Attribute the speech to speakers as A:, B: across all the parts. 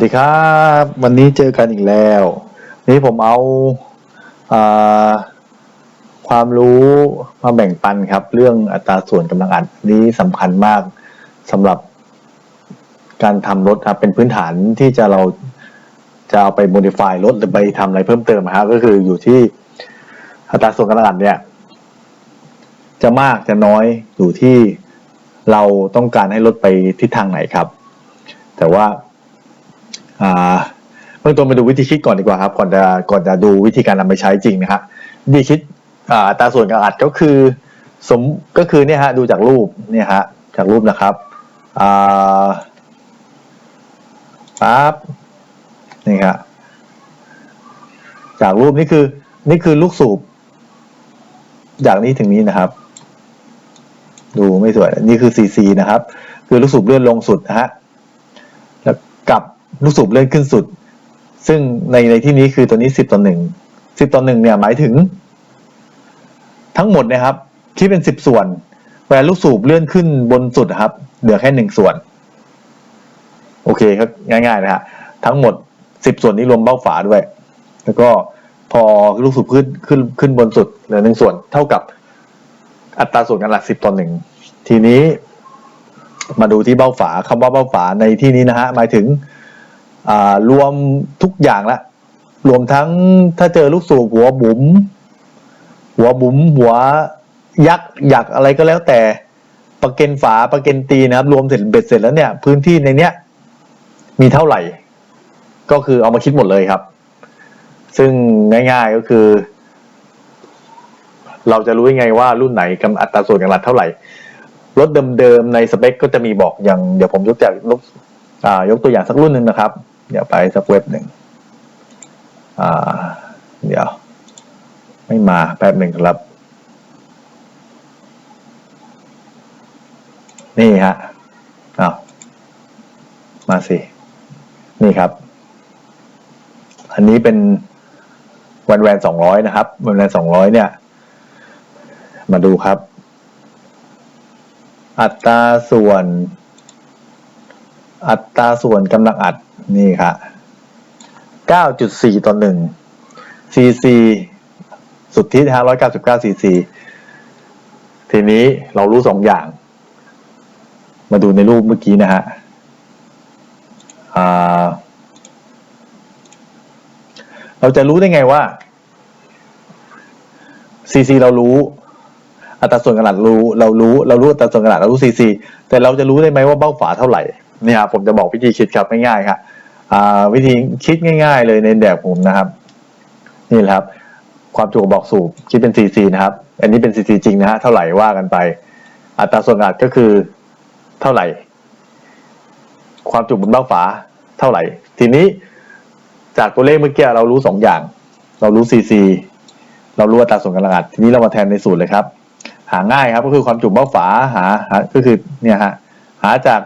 A: สดีครับ วันนี้เจอกันอีกแล้ว นี่ผมเอาอาความรู้มาแบ่งปันครับ เรื่องอัตราส่วนกำลังอัดนี้สำคัญมากสำหรับการทำรถครับ เป็นพื้นฐานที่จะเราจะเอาไป modify รถหรือไปทำอะไรเพิ่มเติมครับก็คืออยู่ที่อัตราส่วนกำลังอัดเนี่ย จะมากจะน้อยอยู่ที่เราต้องการให้รถไปทิศทางไหนครับ แต่ว่า เบื้องต้นมาดูวิธีคิดก่อนดีกว่าครับก่อนจะก่อนจะดูวิธีการนำไปใช้จริงนะฮะวิธีคิดอ่าอัตราส่วนการอัดก็คือสมก็คือเนี่ยฮะดูจากรูปเนี่ยฮะจากรูปนะครับอ่าปั๊บนี่ครับจากรูปนี่คือนี่คือลูกสูบจากนี้ถึงนี้นะครับ ดูไม่สวยนี่คือ CC นะครับ คือลูกสูบเลื่อนลงสุดนะฮะแล้วกับ ลูกสูบเลื่อนขึ้นสุด ซึ่งในในที่นี้คือตัวนี้สิบต่อหนึ่งสิบต่อหนึ่งเนี่ยหมายถึง ทั้งหมดนะครับคิดเป็นสิบส่วนเวลาลูกสูบเลื่อนขึ้นบนสุดนะครับ เหลือแค่หนึ่งส่วน โอเคครับง่ายๆนะฮะทั้งหมดสิบส่วนนี้รวมเบ้าฝาด้วย แล้วก็พอลูกสูบขึ้นขึ้นขึ้นบนสุดเหลือหนึ่งส่วน เท่ากับอัตราส่วนกันหลักสิบต่อหนึ่งทีนี้ มาดูที่เบ้าฝาคำว่าเบ้าฝาในที่นี้นะฮะหมายถึง รวมทุกอย่างละรวมทั้งถ้าเจอลูกสูบหัวบุ๋มหัวบุ๋มหัวยักษ์หยักอะไรก็แล้วแต่ประเก็นฝาประเก็นตีนะครับ รวมเสร็จเบ็ดเสร็จแล้วเนี่ย พื้นที่ในเนี้ยมีเท่าไหร่ ก็คือเอามาคิดหมดเลยครับ ซึ่งง่าย ๆก็คือ เราจะรู้ยังไงว่ารุ่นไหนกำอัตราส่วนกำลังเท่าไหร่รถเดิมๆในสเปคก็จะมีบอกอย่างเดี๋ยวผมยกตัวอย่าง ยกอ่ายกตัวอย่างสักรุ่นหนึ่งนะครับ เดี๋ยวไปสักเว็บหนึ่งเดี๋ยว ไม่มาแป๊บหนึ่งครับ นี่ฮะอ้ามาสิ นี่ครับ อันนี้เป็นวันแวนสองร้อยนะครับวันแวนสองร้อยเนี่ย มาดูครับ อัตราส่วน อัตราส่วนกำลังอัดนี่ครับ9.4 ต่อ1 cc สุดที่นะฮะ199 cc ทีนี้เรารู้สองอย่าง มาดูในรูปเมื่อกี้นะฮะเราจะรู้ได้ไงว่า cc เรารู้ อัตราส่วนกระดาษรู้ เรารู้ เรารู้อัตราส่วนกระดาษเรารู้ซีซีแต่เราจะรู้ได้ไหมว่าเบ้าฝาเท่าไหร่ เนี่ยครับผมจะบอกวิธีคิดครับง่ายๆครับวิธีคิดง่าย ๆ เลยในแบบผมนะครับ นี่แหละครับ ความจุบอกสูบคิดเป็นซีซีนะครับ อันนี้เป็นซีซีจริงนะฮะเท่าไหร่ว่ากันไป อัตราส่วนกระดาษก็คือเท่าไหร่ ความจุบนเบ้าฝาเท่าไหร่ ทีนี้จากตัวเลขเมื่อกี้เรารู้สองอย่าง เรารู้ซีซีเรารู้อัตราส่วนกำลังอัดทีนี้เรามาแทนในสูตรเลยครับ หาง่ายครับก็คือความจุเบ้าฝาหาหาก็คือเนี่ยฮะหาจาก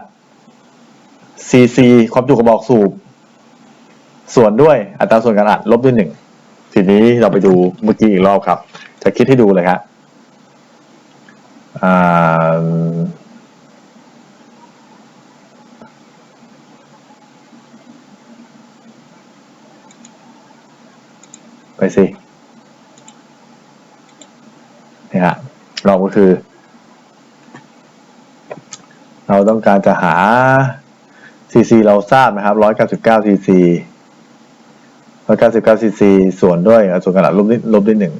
A: cc ความจุกระบอกสูบ ส่วนด้วยอัตราส่วนการอัดลบด้วยหนึ่งทีนี้เราไปดูเมื่อกี้อีกรอบครับ จะคิดให้ดูเลยครับไปสินี่ฮะเราก็คือ เราต้องการจะหา cc เราทราบนะครับ199 cc 199 cc ส่วนด้วยส่วนขนาดลบด้วยลบด้วยหนึ่ง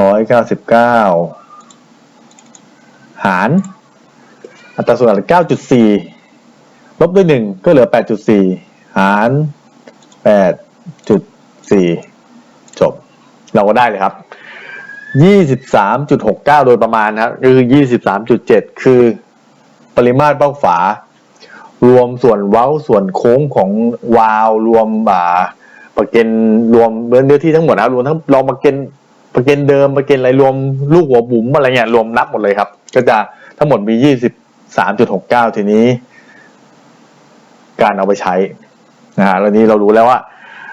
A: ร้อยเก้าสิบเก้าหาร อัตราส่วนขนาดเก้าจุดสี่ลบด้วยหนึ่งก็เหลือแปดจุดสี่หารแปดจุดสี่จบ เราก็ได้เลยครับ ยี่สิบสามจุดหกเก้าโดยประมาณนะครับคือยี่สิบสามจุดเจ็ดคือปริมาตรเบ้าฝา รวมส่วนเว้าส่วนโค้งของวาล์วรวมอ่าประเก็นรวมเนื้อที่ทั้งหมดนะรวมทั้งลองประเก็นประเก็นเดิมประเก็นอะไรรวมลูกหัวบุ๋มอะไรเงี้ยรวมนับหมดเลยครับ ก็จะทั้งหมดมียี่สิบสามจุดหกเก้าทีนี้ การเอาไปใช้นะฮะแล้วนี้เรารู้แล้วว่า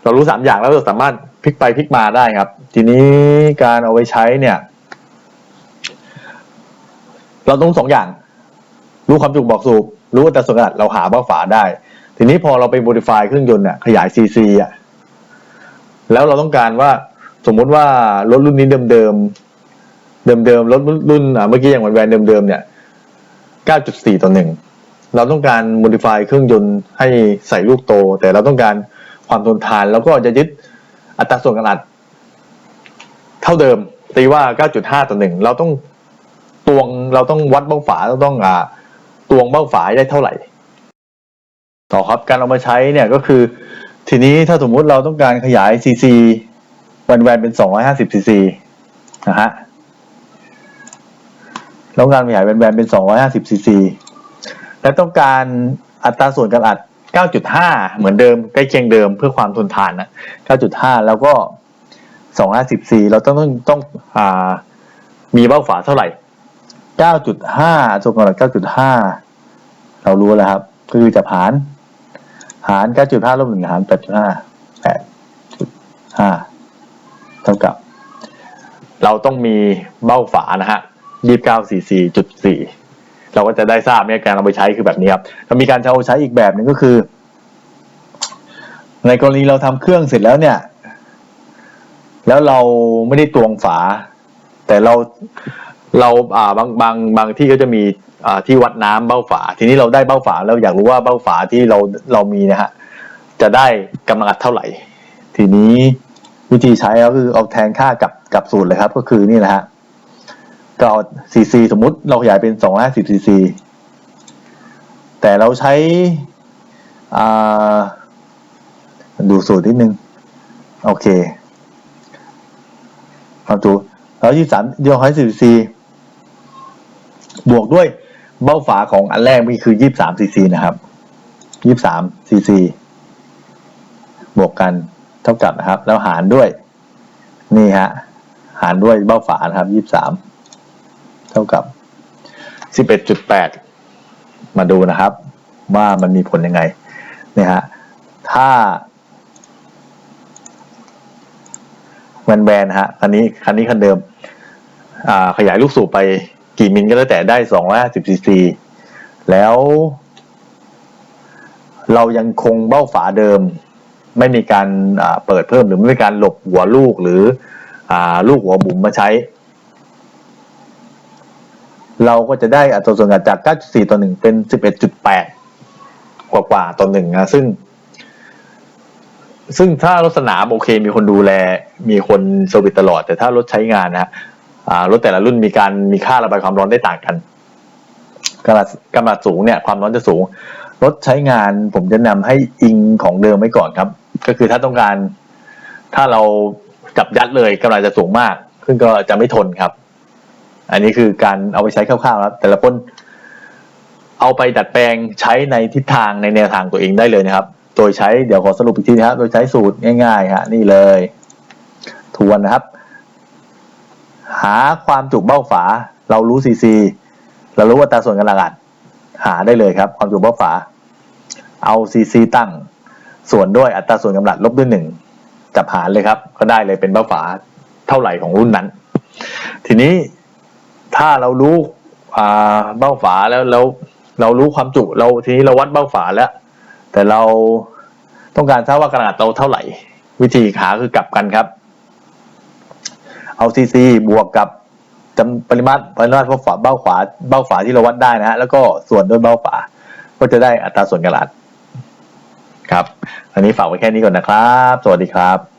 A: เรารู้สามอย่างแล้วเราสามารถ พลิกไปพลิกมาได้ครับ ทีนี้การเอาไปใช้เนี่ย เราต้องสองอย่าง รู้ความจุบอกสูบ รู้อัตราส่วนกระดเราหาบ้าฝาได้ ทีนี้พอเราไป modify เครื่องยนต์น่ะขยาย cc อะแล้วเราต้องการว่าสมมุติว่ารถรุ่นนี้เดิมๆเดิมๆรถรุ่นอะเมื่อกี้อย่างวันแวนเดิมๆเนี่ย 9.4 ต่อหนึ่งเราต้องการ modify เครื่องยนต์ให้ใส่ลูกโต แต่เราต้องการความทนทาน แล้วก็จะยึด อัตราส่วนกระดาษเท่าเดิม ตีว่า 9.5 ต่อหนึ่งเราต้องตวงเราต้องวัดเบ้าฝาเราต้องอ่าตวงเบ้าฝาได้เท่าไหร่ ต่อครับการเอามาใช้เนี่ยก็คือ ทีนี้ถ้าสมมุติเราต้องการขยาย cc วันแวนเป็น 250 cc นะฮะต้องการขยายแวนแวนเป็น 250 cc และต้องการอัตราส่วนการอัด 9.5 เหมือนเดิมใกล้เคียงเดิมเพื่อความทนทานนะ 9.5 แล้วก็ 250 c เราต้องต้องต้องอ่ามีเบ้าฝาเท่าไหร่ 9.5ส่วนกำลัง9.5 เรารู้แล้วครับ ก็คือจะหาร หาร 9.5ลบ1หาร 8.5 8.5 เท่ากับ เราต้องมีเบ้าฝานะฮะ 29 cc จุด4 เราก็จะได้ทราบเนี่ยการเอาไปใช้คือแบบนี้ครับเรามีการเอาใช้อีกแบบหนึ่งก็คือ ในกรณีเราทำเครื่องเสร็จแล้วเนี่ย แล้วเราไม่ได้ตวงฝา แต่เราเราอ่าบางบางบางที่ก็จะมีอ่าที่วัดน้ำเบ้าฝา ทีนี้เราได้เบ้าฝาแล้วอยากรู้ว่าเบ้าฝาที่เราเรามีนะฮะจะได้กำลังอัดเท่าไหร่ ทีนี้วิธีใช้ก็คือเอาแทนค่ากับกับสูตรเลยครับ ก็คือนี่แหละฮะ ก็เอาซีซีสมมุติเราขยายเป็น250ซีซีแต่เราใช้อ่าดูสูตรนิดนึง โอเคเอาดูแล้วยี่สามเดียวให้สิบซีบวกด้วยเบ้าฝาของอันแรกนี่คือยี่สามซีซีนะครับยี่สามซีซีบวกกันเท่ากับนะครับ แล้วหารด้วย นี่ฮะ หารด้วยเบ้าฝานะครับยี่สาม เท่ากับสิบเอ็ดจุดแปดมาดูนะครับ ว่ามันมีผลยังไงเนี่ยฮะถ้าแวนแวนฮะคันนี้คันนี้คันเดิม ขยายลูกสูบไปกี่มิลก็แล้วแต่ได้250ซีซีแล้ว เรายังคงเบ้าฝาเดิม ไม่มีการเปิดเพิ่มหรือไม่มีการหลบหัวลูกหรืออลูกหัวบุ๋มมาใช้ เราก็จะได้อัตราส่วนกันจาก 9.4 ต่อ 1 เป็น 11.8 กว่ากว่าต่อหนึ่งนะซึ่ง ซึ่งถ้ารถสนามโอเค มีคนดูแล มีคนเซอร์วิสตลอด แต่ถ้ารถใช้งานนะฮะรถแต่ละรุ่นมีการมีค่าระบายความร้อนได้ต่างกันกำลังกำลังสูงเนี่ยความร้อนจะสูง รถใช้งานผมจะนำให้อิงของเดิมไว้ก่อนครับ ก็คือถ้าต้องการ ถ้าเราจับยัดเลยกำลังจะสูงมากซึ่งก็จะไม่ทนครับ อันนี้คือการเอาไปใช้คร่าวๆครับแต่ละคนเอาไปดัดแปลงใช้ในทิศทางในแนวทางตัวเองได้เลยนะครับ โดยใช้เดี๋ยวขอสรุปอีกทีนะครับ โดยใช้สูตรง่ายๆฮะนี่เลยทวนนะครับ หาความจุเบ้าฝา เรารู้ซีซีเรารู้ว่าตราส่วนกำลังอัดหาได้เลยครับ ความจุเบ้าฝา เอาซีซีตั้ง ส่วนด้วยอัตราส่วนกำลังลบด้วยหนึ่งจับหารเลยครับ ก็ได้เลยเป็นเบ้าฝาเท่าไหร่ของรุ่นนั้น ทีนี้ ถ้าเรารู้เบ้าฝาแล้วแล้วเรารู้ความจุเราทีนี้เราวัดเบ้าฝาแล้ว แต่เราต้องการทราบว่ากระดเราเท่าไหร่ วิธีหาคือกลับกันครับ เอาซีซีบวกกับจำปริมาตรปริมาตรเบ้าฝาเบ้าฝาเบ้าฝาที่เราวัดได้นะฮะแล้วก็ส่วนด้วยเบ้าฝา ก็จะได้อัตราส่วนกระดาษครับ อันนี้ฝากไว้แค่นี้ก่อนนะครับ สวัสดีครับ